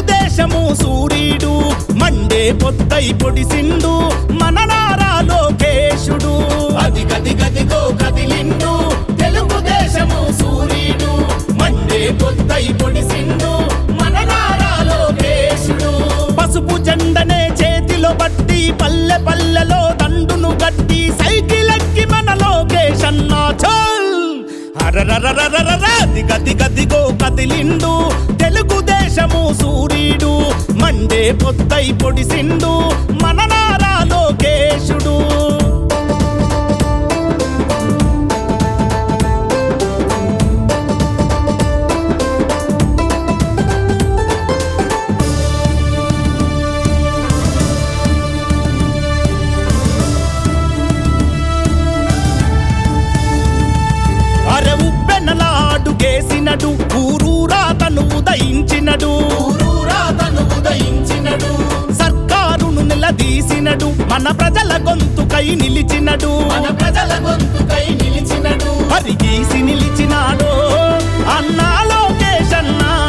దేశము సూర్యుడు మండే పొద్దై పొడిసిండు. మన నారా లోకేశుడు. అది గది గదిగో కదిలిండు. తెలుగుదేశము సూర్యుడు మండే పొద్దై పొడిసిండు. మన నారా లోకేశుడు. పసుపు జెండనే చేతిలో పట్టి పల్లె పల్లె అరరరరరరర దిగ కదిలిండు తెలుగుదేశము సూర్యుడు మండే పొత్తై పొడిసిండు. మన నారాలో కేసినడు ఊరూరా తను ఉదయించినడు. ఊరూరా తను ఉదయించినడు. సర్కారును నిలదీసినడు మన ప్రజల గొంతుకై నిలిచినడు. మన ప్రజల గొంతుకై